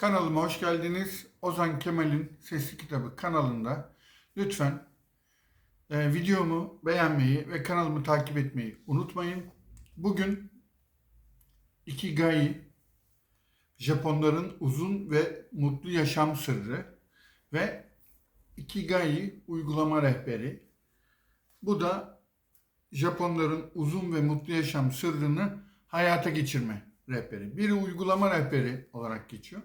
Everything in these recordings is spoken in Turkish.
Kanalıma hoş geldiniz. Ozan Kemal'in Sesli Kitabı kanalında lütfen e, videomu beğenmeyi ve kanalımı takip etmeyi unutmayın. Bugün Ikigai, Japonların uzun ve mutlu yaşam sırrı ve Ikigai uygulama rehberi. Bu da Japonların uzun ve mutlu yaşam sırrını hayata geçirme rehberi. Biri uygulama rehberi olarak geçiyor.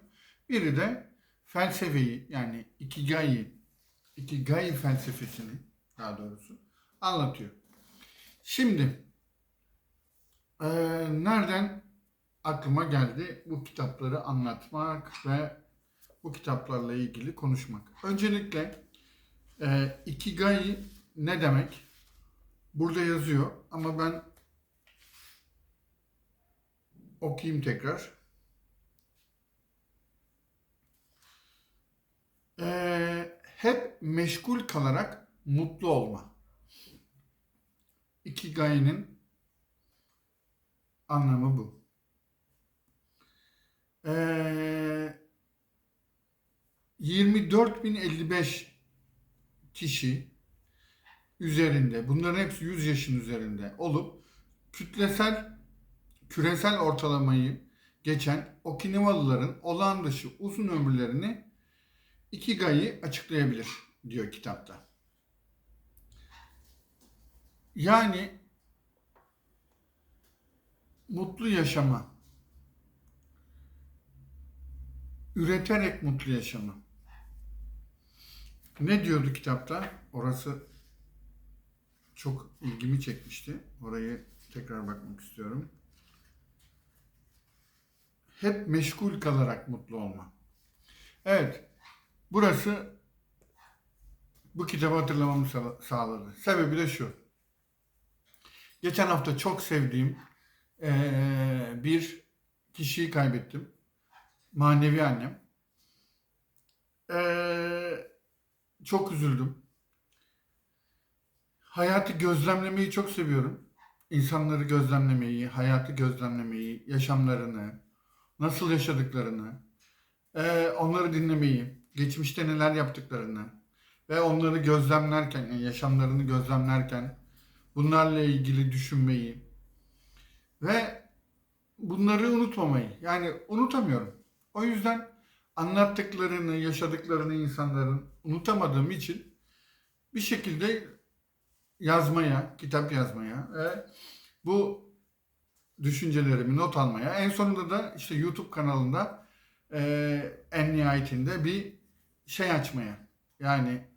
Biri de felsefeyi yani Ikigai, Ikigai felsefesini daha doğrusu anlatıyor. Şimdi eee, nereden aklıma geldi bu kitapları anlatmak ve bu kitaplarla ilgili konuşmak. Öncelikle eee Ikigai ne demek? Burada yazıyor ama ben okuyayım tekrar. Ee, hep meşgul kalarak mutlu olma. Ikigai'nin anlamı bu. Ee, 24.055 kişi üzerinde, bunların hepsi 100 yaşın üzerinde olup kütlesel küresel ortalamayı geçen Okinawalıların olağan dışı uzun ömürlerini Ikigai açıklayabilir diyor kitapta. Yani mutlu yaşama, üreterek mutlu yaşama. Ne diyordu kitapta? Orası çok ilgimi çekmişti. Orayı tekrar bakmak istiyorum. Hep meşgul kalarak mutlu olma. Evet, burası bu kitabı hatırlamamı sağ- sağladı. Sebebi de şu. Geçen hafta çok sevdiğim eee, bir kişiyi kaybettim. Manevi annem. Eee, çok üzüldüm. Hayatı gözlemlemeyi çok seviyorum. İnsanları gözlemlemeyi, hayatı gözlemlemeyi, yaşamlarını, nasıl yaşadıklarını, onları dinlemeyi, geçmişte neler yaptıklarını ve onları gözlemlerken, yani yaşamlarını gözlemlerken bunlarla ilgili düşünmeyi ve bunları unutmamayı. Yani unutamıyorum. O yüzden anlattıklarını, yaşadıklarını insanların unutamadığım için bir şekilde yazmaya, kitap yazmaya ve bu düşüncelerimi not almaya. En sonunda da işte YouTube kanalında eee, en nihayetinde bir şey açmaya. Yani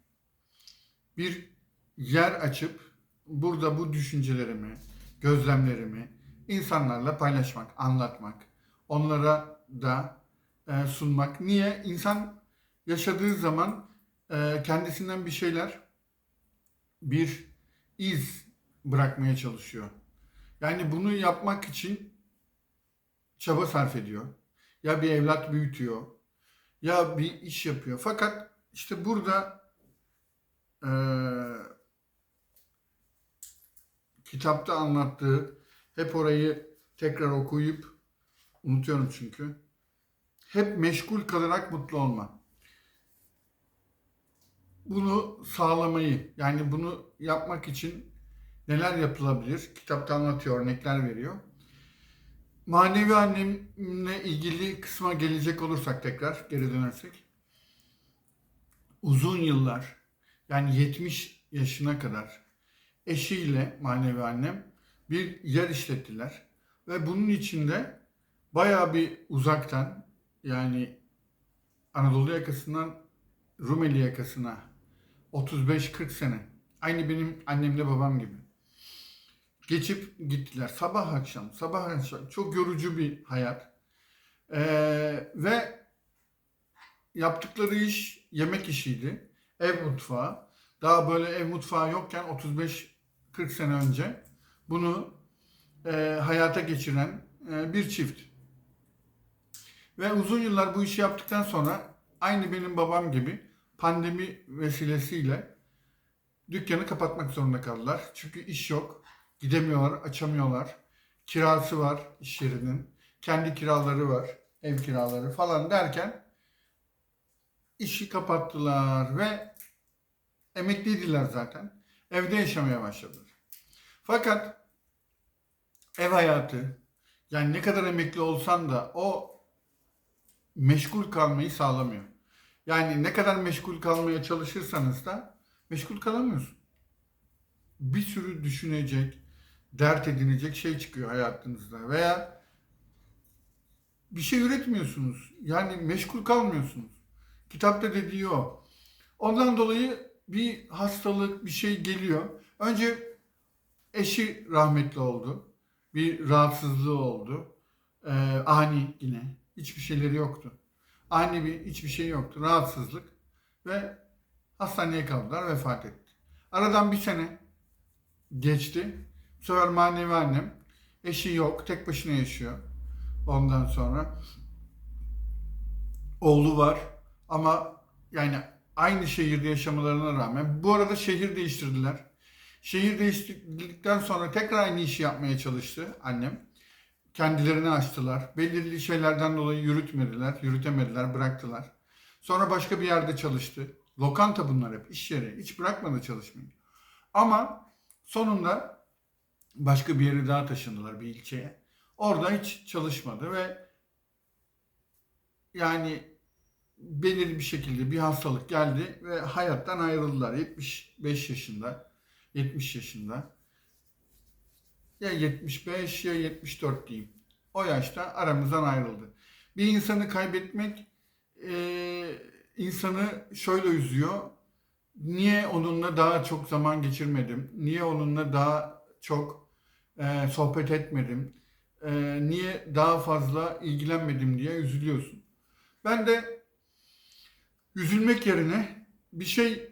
bir yer açıp burada bu düşüncelerimi, gözlemlerimi insanlarla paylaşmak, anlatmak, onlara da eee, sunmak. Niye? İnsan yaşadığı zaman eee, kendisinden bir şeyler, bir iz bırakmaya çalışıyor. Yani bunu yapmak için çaba sarf ediyor. Ya bir evlat büyütüyor, ya bir iş yapıyor. Fakat işte burada eee, kitapta anlattığı, hep orayı tekrar okuyup unutuyorum çünkü. Hep meşgul kalarak mutlu olma. Bunu sağlamayı, yani bunu yapmak için neler yapılabilir? Kitapta anlatıyor, örnekler veriyor. Manevi annemle ilgili kısma gelecek olursak tekrar geri dönersek. Uzun yıllar yani 70 yaşına kadar eşiyle manevi annem bir yer işlettiler. Ve bunun içinde bayağı bir uzaktan yani Anadolu yakasından Rumeli yakasına 35-40 sene. Aynı benim annemle babam gibi geçip gittiler. Sabah akşam, sabah akşam. Çok yorucu bir hayat. Ee, ve yaptıkları iş yemek işiydi. Ev mutfağı. Daha böyle ev mutfağı yokken 35-40 sene önce bunu e, hayata geçiren e, bir çift. Ve uzun yıllar bu işi yaptıktan sonra aynı benim babam gibi pandemi vesilesiyle dükkanı kapatmak zorunda kaldılar. Çünkü iş yok. Gidemiyorlar, açamıyorlar. Kirası var iş yerinin. Kendi kiraları var. Ev kiraları falan derken işi kapattılar ve emekliydiler zaten. Evde yaşamaya başladılar. Fakat ev hayatı yani ne kadar emekli olsan da o meşgul kalmayı sağlamıyor. Yani ne kadar meşgul kalmaya çalışırsanız da meşgul kalamıyorsun. Bir sürü düşünecek, dert edinecek şey çıkıyor hayatınızda veya bir şey üretmiyorsunuz. Yani meşgul kalmıyorsunuz. Kitapta dediği o. Ondan dolayı bir hastalık, bir şey geliyor. Önce eşi rahmetli oldu. Bir rahatsızlığı oldu. Ee, ani yine. Hiçbir şeyleri yoktu. Ani bir hiçbir şey yoktu. Rahatsızlık ve hastaneye kaldılar, vefat etti. Aradan bir sene geçti. Sefer manevi annem. Eşi yok, tek başına yaşıyor. Ondan sonra oğlu var ama yani aynı şehirde yaşamalarına rağmen bu arada şehir değiştirdiler. Şehir değiştirdikten sonra tekrar aynı işi yapmaya çalıştı annem. Kendilerini açtılar. Belirli şeylerden dolayı yürütmediler, yürütemediler, bıraktılar. Sonra başka bir yerde çalıştı. Lokanta bunlar hep, iş yeri. Hiç bırakmadı çalışmayı. Ama sonunda başka bir yere daha taşındılar bir ilçeye. Orada hiç çalışmadı ve yani belirli bir şekilde bir hastalık geldi ve hayattan ayrıldılar. 75 yaşında, 70 yaşında. Ya 75 ya 74 diyeyim. O yaşta aramızdan ayrıldı. Bir insanı kaybetmek e, insanı şöyle üzüyor. Niye onunla daha çok zaman geçirmedim? Niye onunla daha çok e, sohbet etmedim? E, niye daha fazla ilgilenmedim diye üzülüyorsun. Ben de üzülmek yerine bir şeyle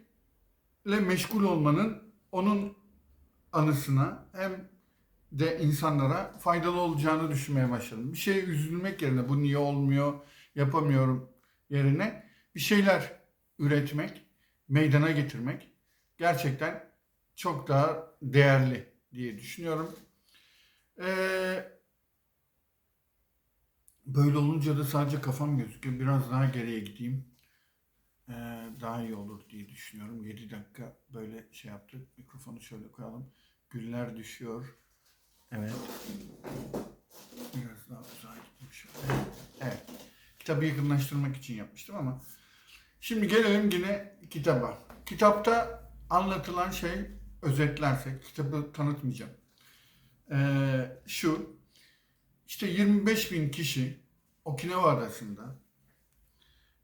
meşgul olmanın onun anısına hem de insanlara faydalı olacağını düşünmeye başladım. Bir şeye üzülmek yerine bu niye olmuyor, yapamıyorum yerine bir şeyler üretmek, meydana getirmek gerçekten çok daha değerli diye düşünüyorum. Ee, böyle olunca da sadece kafam gözüküyor. Biraz daha geriye gideyim. Ee, daha iyi olur diye düşünüyorum. 7 dakika böyle şey yaptık. Mikrofonu şöyle koyalım. Güller düşüyor. Evet. Biraz daha uzağa gideyim şöyle. Evet. Kitabı yakınlaştırmak için yapmıştım ama. Şimdi gelelim yine kitaba. Kitapta anlatılan şey özetlersek, kitabı tanıtmayacağım. Ee, şu, işte 25 bin kişi Okinawa adasında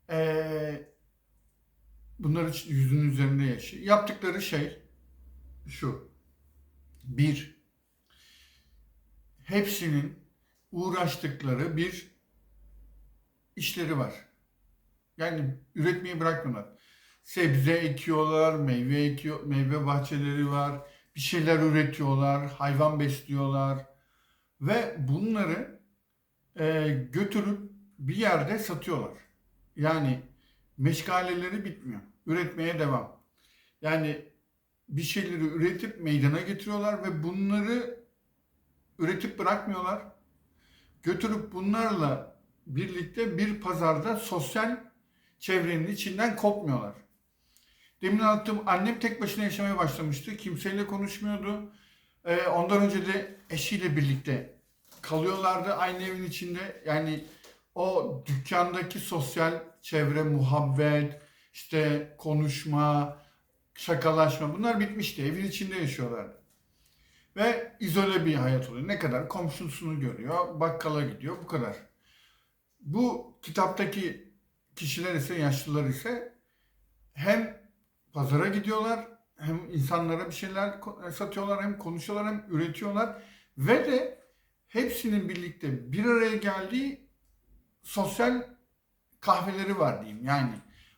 ee, bunlar yüzün üzerinde yaşıyor. Yaptıkları şey şu. Bir, hepsinin uğraştıkları bir işleri var. Yani üretmeyi bırakmıyorlar. Sebze ekiyorlar, meyve ekiyor, meyve bahçeleri var. Bir şeyler üretiyorlar, hayvan besliyorlar ve bunları e, götürüp bir yerde satıyorlar. Yani meşgaleleri bitmiyor. Üretmeye devam. Yani bir şeyleri üretip meydana getiriyorlar ve bunları üretip bırakmıyorlar. Götürüp bunlarla birlikte bir pazarda sosyal çevrenin içinden kopmuyorlar. Demin anlattığım annem tek başına yaşamaya başlamıştı. Kimseyle konuşmuyordu. Ee, ondan önce de eşiyle birlikte kalıyorlardı aynı evin içinde. Yani o dükkandaki sosyal çevre, muhabbet, işte konuşma, şakalaşma bunlar bitmişti. Evin içinde yaşıyorlardı. Ve izole bir hayat oluyor. Ne kadar? Komşusunu görüyor, bakkala gidiyor, bu kadar. Bu kitaptaki kişiler ise, yaşlılar ise hem pazara gidiyorlar, hem insanlara bir şeyler satıyorlar, hem konuşuyorlar, hem üretiyorlar. Ve de hepsinin birlikte bir araya geldiği sosyal kahveleri var diyeyim. Yani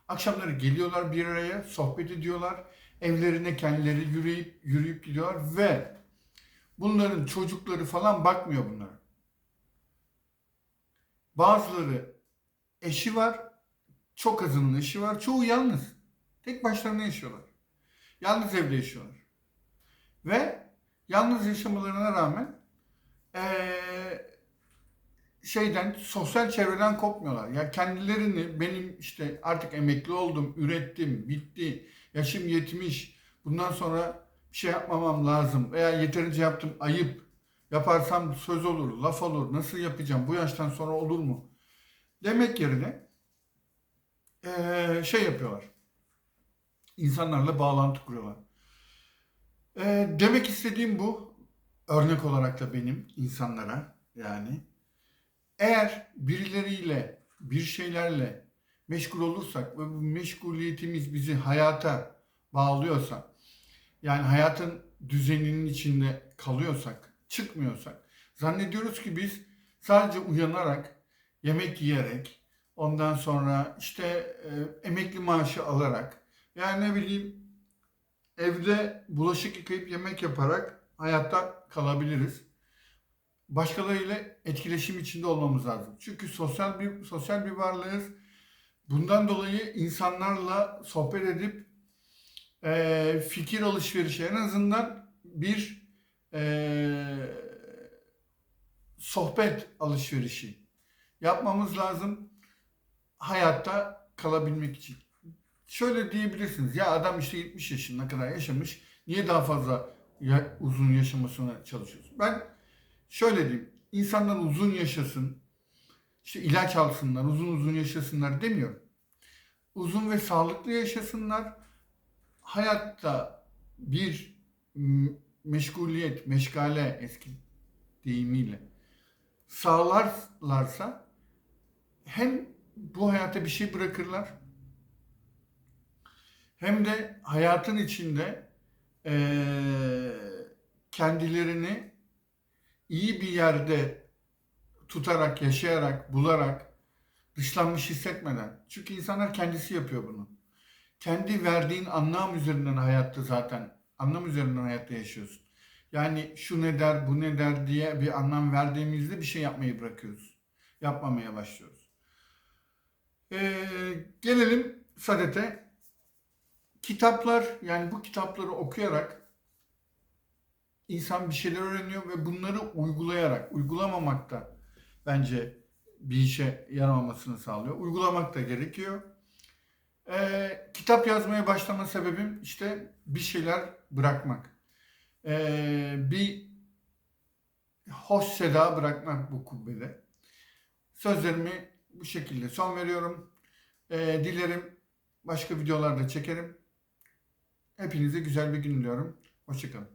akşamları geliyorlar bir araya, sohbet ediyorlar. Evlerine kendileri yürüyüp yürüyüp gidiyorlar ve bunların çocukları falan bakmıyor bunlara. Bazıları eşi var, çok azının eşi var, çoğu yalnız. Tek başlarına yaşıyorlar. Yalnız evde yaşıyorlar. Ve yalnız yaşamalarına rağmen ee, şeyden sosyal çevreden kopmuyorlar. Ya kendilerini benim işte artık emekli oldum, ürettim, bitti, yaşım yetmiş. Bundan sonra bir şey yapmamam lazım veya yeterince yaptım ayıp. Yaparsam söz olur, laf olur. Nasıl yapacağım? Bu yaştan sonra olur mu? Demek yerine eee, şey yapıyorlar. İnsanlarla bağlantı kuruyorlar. Eee, demek istediğim bu. Örnek olarak da benim insanlara yani eğer birileriyle, bir şeylerle meşgul olursak ve bu meşguliyetimiz bizi hayata bağlıyorsa, yani hayatın düzeninin içinde kalıyorsak, çıkmıyorsak, zannediyoruz ki biz sadece uyanarak, yemek yiyerek, ondan sonra işte e, emekli maaşı alarak, yani ne bileyim evde bulaşık yıkayıp yemek yaparak hayatta kalabiliriz başkalarıyla etkileşim içinde olmamız lazım. Çünkü sosyal bir sosyal bir varlığız. Bundan dolayı insanlarla sohbet edip eee, fikir alışverişi en azından bir eee, sohbet alışverişi yapmamız lazım hayatta kalabilmek için. Şöyle diyebilirsiniz ya adam işte 70 yaşına kadar yaşamış niye daha fazla ya- uzun yaşamasına çalışıyorsun? Ben şöyle diyeyim insanlar uzun yaşasın işte ilaç alsınlar uzun uzun yaşasınlar demiyorum. Uzun ve sağlıklı yaşasınlar. Hayatta bir meşguliyet, meşgale eski deyimiyle sağlarlarsa hem bu hayata bir şey bırakırlar hem de hayatın içinde eee, kendilerini iyi bir yerde tutarak, yaşayarak, bularak, dışlanmış hissetmeden. Çünkü insanlar kendisi yapıyor bunu. Kendi verdiğin anlam üzerinden hayatta zaten, anlam üzerinden hayatta yaşıyorsun. Yani şu ne der, bu ne der diye bir anlam verdiğimizde bir şey yapmayı bırakıyoruz. Yapmamaya başlıyoruz. Ee, gelelim Sadet'e. Kitaplar, yani bu kitapları okuyarak insan bir şeyler öğreniyor ve bunları uygulayarak, uygulamamak da bence bir işe yaramamasını sağlıyor. Uygulamak da gerekiyor. Ee, kitap yazmaya başlama sebebim işte bir şeyler bırakmak. Ee, bir hoş seda bırakmak bu kubbede. Sözlerimi bu şekilde son veriyorum. Ee, dilerim başka videolarda çekerim. Hepinize güzel bir gün diliyorum. Hoşçakalın.